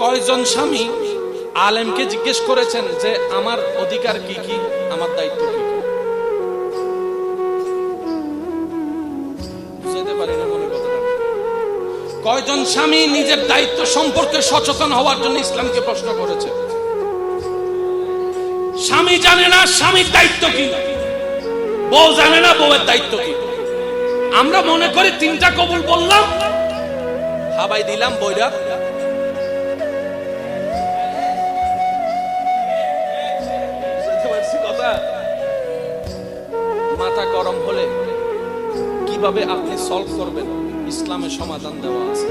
কয়জন স্বামী আলেমকে জিজ্ঞেস করেছেন যে আমার অধিকার কি কি, আমার দায়িত্ব কি? কয়জন স্বামী নিজের দায়িত্ব সম্পর্কে সচেতন হওয়ার জন্য ইসলামকে প্রশ্ন করেছে? স্বামী জানে না স্বামীর দায়িত্ব কি। বউ জানে না বউয়ের দায়িত্ব কি। আমরা মনে করি তিনটা কবুল বললাম হাবাই দিলাম, বইরা মাথা গরম হলে কীভাবে আপনি সলভ করবেন? ইসলামের সমাধান দেওয়া আছে।